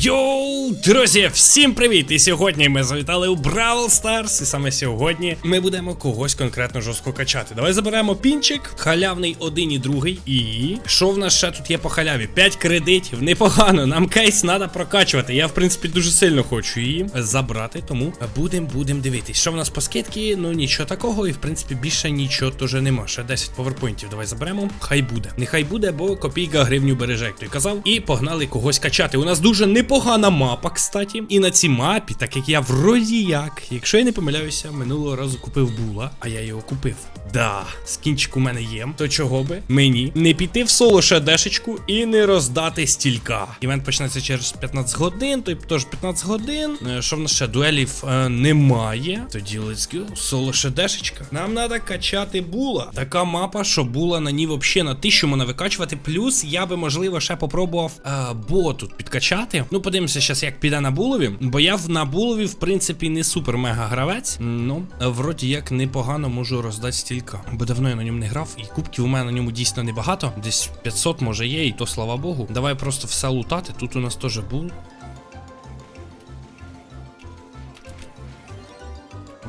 Йоу, друзі, всім привіт! І сьогодні ми завітали у Бравл Старс. І саме сьогодні ми будемо когось конкретно жорстко качати. Давай заберемо пінчик, халявний один і другий. І що в нас ще тут є по халяві? 5 кредитів, непогано. Нам кейс треба прокачувати. Я, в принципі, дуже сильно хочу її забрати, тому будемо будем дивитись. Що в нас по скидки? Ну нічого такого, і в принципі більше нічого теж нема. Ще 10 поверпойнтів. Давай заберемо. Хай буде. Нехай буде, бо копійка гривню береже, як той казав. І погнали когось качати. У нас дуже непогана мапа, кстати. І на цій мапі, так як я вроді як, якщо я не помиляюся, минулого разу купив була, а я його купив. Да, скінчик у мене є. То чого би мені не піти в соло шедешечку і не роздати стілька. Івент почнеться через 15 годин, то теж 15 годин. Е, Що в нас ще дуелів е, немає. Тоді let's go. Соло шедешечка. Нам треба качати була. Така мапа, що була на ній взагалі на тисячу можна викачувати. Плюс я би, можливо, ще попробував е, бо тут підкачати. Ну, подивимося зараз, як піде на булові. Бо я в на булові, в принципі, не супер мега гравець. Ну, вроді як непогано можу роздати стільки. Бо давно я на ньому не грав, і кубків у мене на ньому дійсно небагато. Десь 500 може є, і то слава Богу. Давай просто все лутати. Тут у нас теж бул.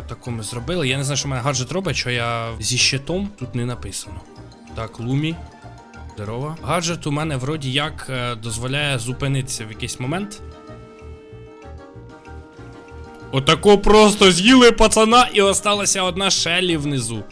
Отаку ми зробили. Я не знаю, що в мене гаджет робить, що я зі щитом тут не написано. Так, Лумі. Здорово. Гаджет у мене вроді як е, дозволяє зупинитися в якийсь момент. Отако просто з'їли пацана і осталася одна шелі внизу.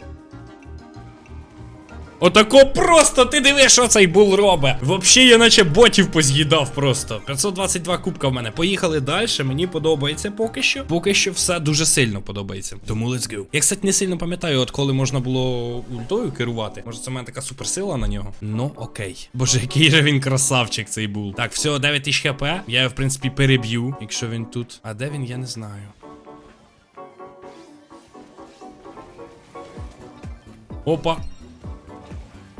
Отако просто ти диви, що цей бул робить. Вообще, я наче ботів поз'їдав просто. 522 кубка в мене. Поїхали далі. Мені подобається поки що. Поки що все дуже сильно подобається. Тому let's go. Я, кстати, не сильно пам'ятаю, от коли можна було ультою керувати. Може, це в мене така суперсила на нього. Ну, окей. Боже, який же він красавчик, цей бул. Так, все, 9000 хп. Я його, в принципі, переб'ю, якщо він тут. А де він, я не знаю. Опа.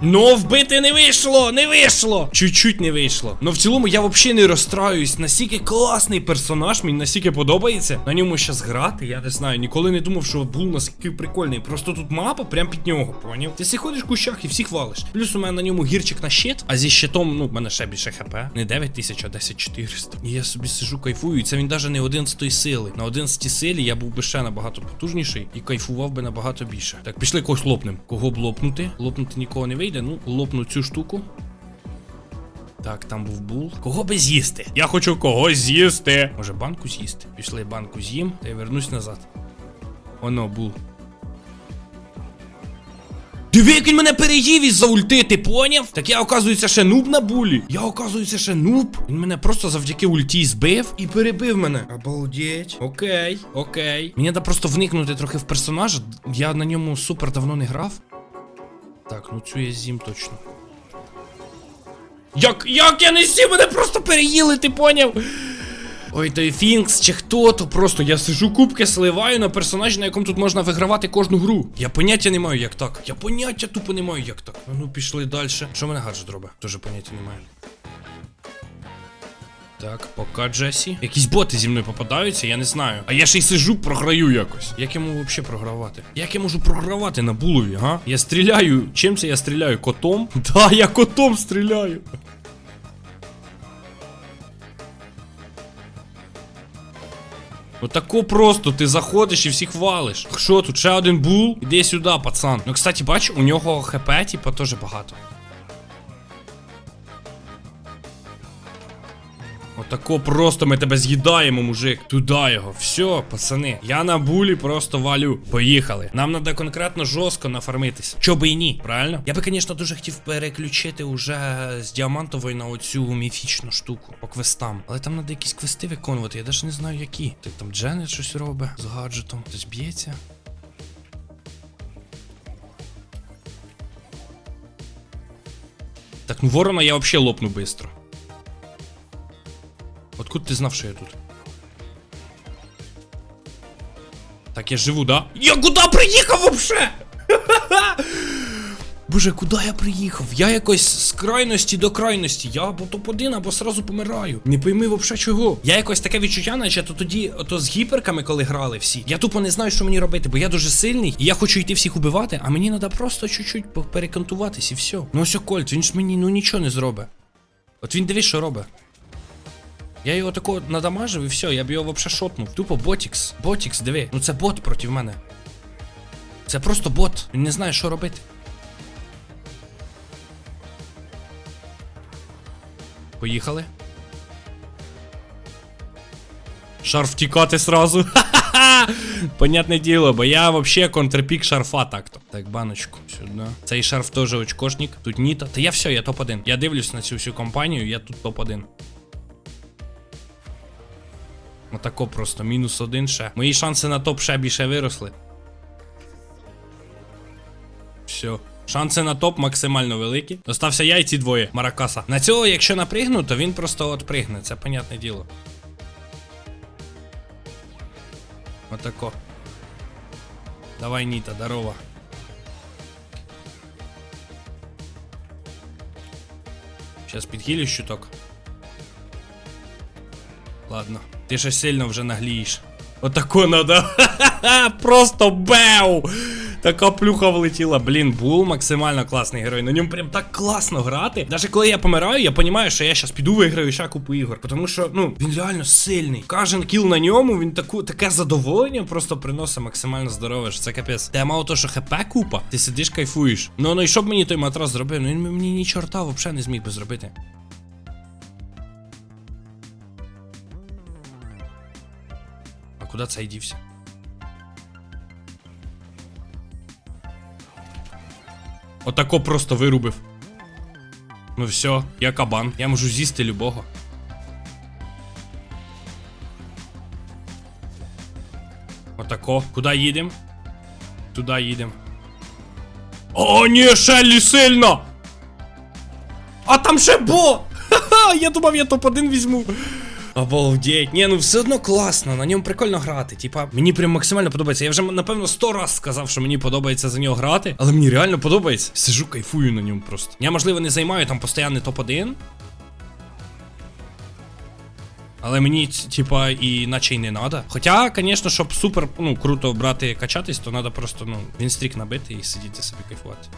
Ну, вбити не вийшло, не вийшло. Чуть-чуть не вийшло. Ну в цілому я взагалі не розстраюсь. Настільки класний персонаж, мені настільки подобається. На ньому щас грати, я не знаю. Ніколи не думав, що був наскільки прикольний. Просто тут мапа прям під нього, поняв? Ти си ходиш в кущах і всіх валиш. Плюс у мене на ньому гірчик на щит, а зі щитом, ну, в мене ще більше хп. Не 9 тисяч, а 10 400. І я собі сижу, кайфую. І це він навіть не 11 сили. На 11 силі я був би ще набагато потужніший і кайфував би набагато більше. Так, пішли когось лопнем. Кого б лопнути? Лопнути нікого не вийде. Ну, лопну цю штуку. Так, там був бул. Кого би з'їсти? Я хочу когось з'їсти. Може, банку з'їсти? Пішли банку з'їм та й вернусь назад. Оно, бул. Диви, як він мене переїв із-за ульти, ти поняв? Так я, оказується, ще нуб на булі. Я, оказується, ще нуб. Він мене просто завдяки ульті збив і перебив мене. Обалдеть. Окей, окей. Мені треба просто вникнути трохи в персонажа. Я на ньому супер давно не грав. Так, ну цю я з'їм точно. Як, як я не з'їм, мене просто переїли, ти поняв? Ой, той Фінкс чи хто, то просто я сижу кубки, сливаю на персонажі, на якому тут можна вигравати кожну гру. Я поняття не маю, як так. Я поняття тупо не маю, як так. Ну пішли далі. Що мене гаджет робить? Тоже поняття не маю. Так, пока Джесі. Якісь боти зі мною попадаються, я не знаю. А я ще й сижу, програю якось. Як я можу взагалі програвати? Як я можу програвати на булові, га? Я стріляю. Чим це я стріляю? Котом? Да, я котом стріляю. Отако просто ти заходиш і всіх валиш. Що тут? Ще один бул? Іди сюди, пацан. Ну, кстати, бач, у нього хп, типа, теж багато. Отако просто ми тебе з'їдаємо, мужик. Туди його. Все, пацани. Я на булі просто валю. Поїхали. Нам треба конкретно жорстко нафармитись. Чо би і ні, правильно? Я би, звісно, дуже хотів переключити уже з діамантової на оцю міфічну штуку по квестам. Але там треба якісь квести виконувати. Я навіть не знаю які. Так там Дженет щось робить з гаджетом. Хтось б'ється. Так, ну ворона я вообще лопну быстро. Откуда ти знав, що я тут? Так, я живу, да? Я куди приїхав вообще? Боже, куди я приїхав? Я якось з крайності до крайності. Я або топ-1, або сразу помираю. Не пойми вообще чого. Я якось таке відчуття, наче то тоді, ото з гіперками, коли грали всі. Я тупо не знаю, що мені робити, бо я дуже сильний, і я хочу йти всіх убивати, а мені треба просто чуть-чуть перекантуватись і все. Ну ось Кольт, він ж мені ну нічого не зробить. От він дивись, що робить. Я його тако надамажив і все, я б його взагалі шотнув. Тупо ботікс. Ботікс, диви. Ну це бот проти мене. Це просто бот. Він не знає, що робити. Поїхали. Шарф тікати сразу. Понятне діло, бо я вообще контрпік шарфа так-то. Так, баночку сюди. Цей шарф теж очкошник. Тут Ніта. Та я все, я топ-1. Я дивлюсь на цю всю компанію, я тут топ-1. Отако просто, мінус один ще. Мої шанси на топ ще більше виросли. Все. Шанси на топ максимально великі. Остався я і ці двоє. Маракаса. На цього, якщо напригну, то він просто от пригне. Це понятне діло. Отако. Давай, Ніта, здорова. Сейчас підхилю щуток. Ладно. Ти ще сильно вже наглієш. Отако надо. Просто беу! Така плюха влетіла. Блін, Бул максимально класний герой. На ньому прям так класно грати. Навіть коли я помираю, я розумію, що я зараз піду виграю ще купу ігор. Тому що, ну, він реально сильний. Кожен кіл на ньому, він таку, таке задоволення просто приносить максимально здорове. що Це капець. Та мало то, що хп купа, ти сидиш кайфуєш. Ну, ну і що б мені той матрас зробив? Ну він мені ні чорта взагалі не зміг би зробити. А куди цей дівся? Отако просто вирубив. Ну все, я кабан. Я можу з'їсти любого. Отако. Куди їдемо? Туди їдемо. О, ні, Шеллі сильно! А там ще бо! Ха-ха! Я думав, я топ-1 візьму. Обалдеть. Ні, ну все одно класно, на ньому прикольно грати. Типа, мені прям максимально подобається. Я вже напевно сто раз сказав, що мені подобається за нього грати, але мені реально подобається. Сижу, кайфую на ньому просто. Я, можливо, не займаю там постійний топ-1. Але мені, типа, і наче й не надо. Хоча, звісно, щоб супер ну, круто брати качатись, то треба просто, ну, вінстрік набити і сидіти собі кайфувати.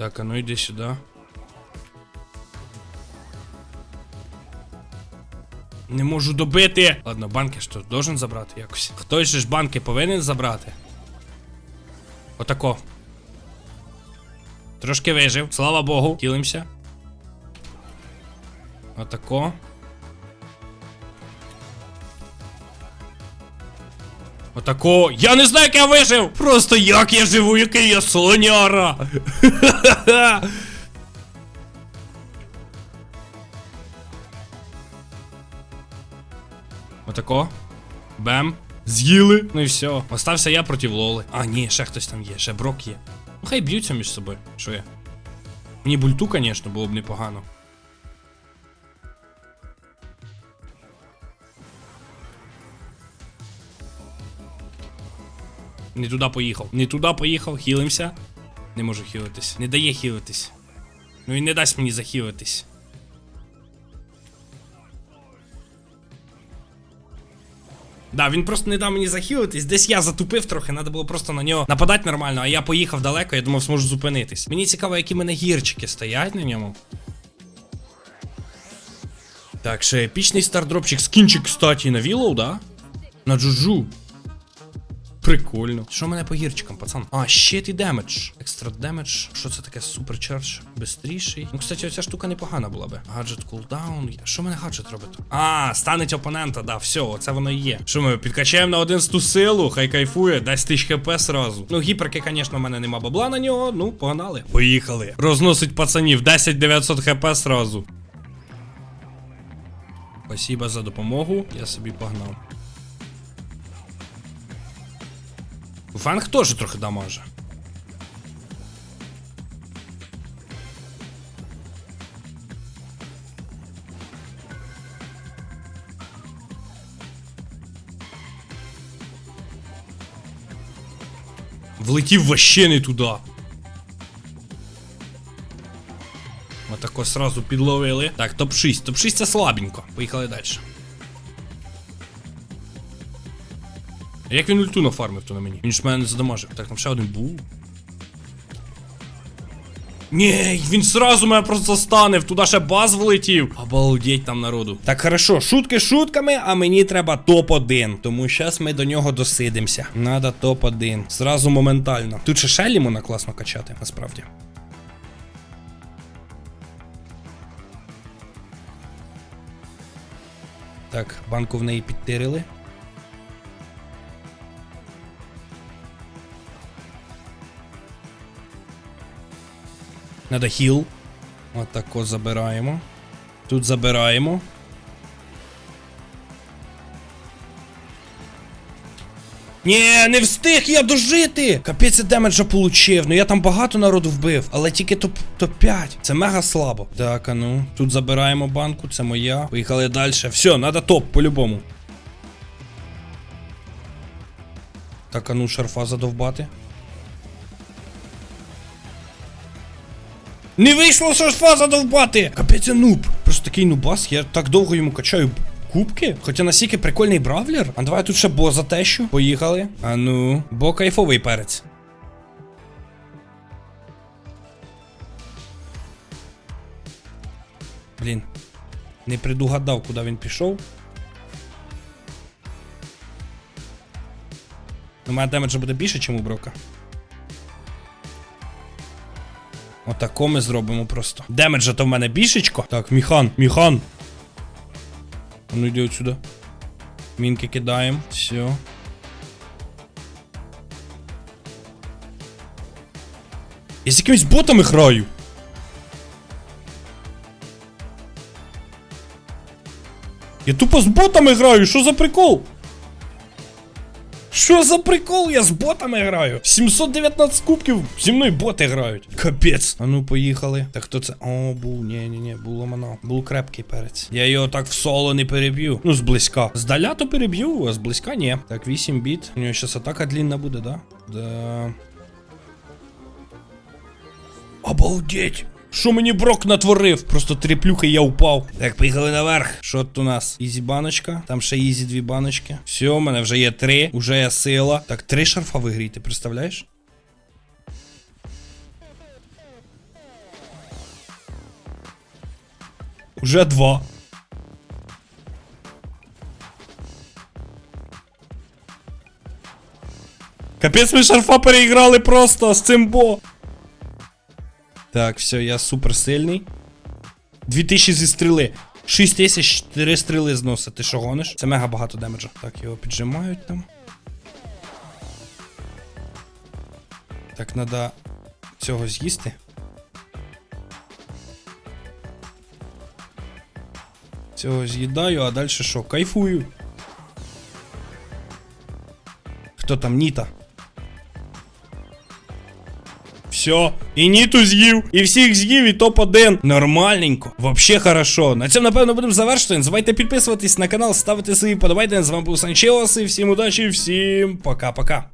Так, а ну иди сюди. Не можу добити. Ладно, банки що должен забрати якось. Хтось же ж банки повинен забрати. Отако. Трошки вижив. Слава Богу. Кілимся. Отако. Отако. Я не знаю, як я вижив! Просто як я живу, який я слоняра! Отако. Бем. З'їли. Ну і все. Остався я проти Лоли. А, ні, ще хтось там є, ще брок є. Ну хай б'ються між собою. Що я? Мені бульту, звісно, було б непогано. Не туди поїхав. Не туди поїхав, хілимся. Не можу хілитись. Не дає хілитись. Ну і не дасть мені захілитись. Да, він просто не дав мені захилитись. Десь я затупив трохи, треба було просто на нього нападати нормально, а я поїхав далеко, я думав, зможу зупинитись. Мені цікаво, які мене гірчики стоять на ньому. Так, ще епічний стардропчик. Скінчик, кстати, на Вілоу, да? На Джуджу. Прикольно. Що мене по гірчикам, пацан? А, щит і демедж. Екстра демедж. Що це таке? Суперчардж? Бистріший. Ну, кстати, оця штука непогана була би. Гаджет кулдаун. Що мене гаджет робить? А, станеть опонента, да, все, оце воно і є. Що ми підкачаємо на один ту силу, хай кайфує, дасть тисяч хп сразу. Ну, гіперки, звісно, в мене нема бабла на нього. Ну, погнали. Поїхали. Розносить пацанів 10 900 хп сразу. Спасибо за допомогу. Я собі погнав. Фанг теж трохи дамаже. Влетів вообще не туди. Отако сразу підловили. Так, топ-6. Топ-6 це слабенько. Поїхали далі. Як він ульту нафармив то на мені? Він ж мене не задамажив. Так, там ще один був. Ні, він сразу мене просто застанив, туди ще баз влетів. Обалдеть там народу. Так, хорошо, шутки шутками, а мені треба топ-1. Тому зараз ми до нього досидимося. Надо топ-1. Зразу моментально. Тут ще Шелі можна класно качати, насправді. Так, банку в неї підтирили. Надо хіл. Отако забираємо. Тут забираємо. Ні, не встиг я дожити! Капець демеджа получив. Ну я там багато народу вбив, але тільки топ, топ-5. Це мега слабо. Так, а ну. Тут забираємо банку, це моя. Поїхали далі. Все, надо топ, по-любому. Так, а ну, шарфа задовбати. Не вийшло шарфа задовбати! Капець я нуб. Просто такий нубас, я так довго йому качаю кубки. Хоча настільки прикольний бравлер. А давай тут ще бо затещу. Поїхали. А ну, бо кайфовий перець. Блін. Не предугадав, куди він пішов. У мене демеджа буде більше, ніж у Брока. Отако ми зробимо просто. Демеджа то в мене бішечко. Так, Міхан, Міхан. Ну йди отсюда. Мінки кидаємо. Все. Я з якимись ботами граю. Я тупо з ботами граю, що за прикол? Що за прикол? Я з ботами граю. 719 кубків зі мною боти грають. Капець. А ну поїхали. Так хто це? О, був, ні, ні, ні, було мано. Був крепкий перець. Я його так в соло не переб'ю. Ну, зблизька. Здаля то переб'ю, а зблизька ні. Так, 8 біт. У нього зараз атака длінна буде, да? Да. Обалдеть! Що мені брок натворив? Просто три плюхи я упав. Так, поїхали наверх. Що тут у нас? Ізі баночка. Там ще ізі дві баночки. Все, у мене вже є три. Уже є сила. Так, три шарфа в ігрі, ти представляєш? Уже два. Капець ми шарфа переіграли просто з цим бо. Так, все, я супер сильний. 2000 зі стріли. 6000 4 стріли зносить. Ти що гониш? Це мега багато демеджа. Так, його піджимають там. Так, треба цього з'їсти. Цього з'їдаю, а далі що? Кайфую. Хто там Ніта? Все, і Ніту з'їв, і всіх з'їв, і топ-1. Нормальненько. Вообще хорошо. На цьому, напевно, будемо завершити. Не забувайте підписуватись на канал, ставити свої подобайки. З вами був Санчелос. і всім удачі, всім пока-пока.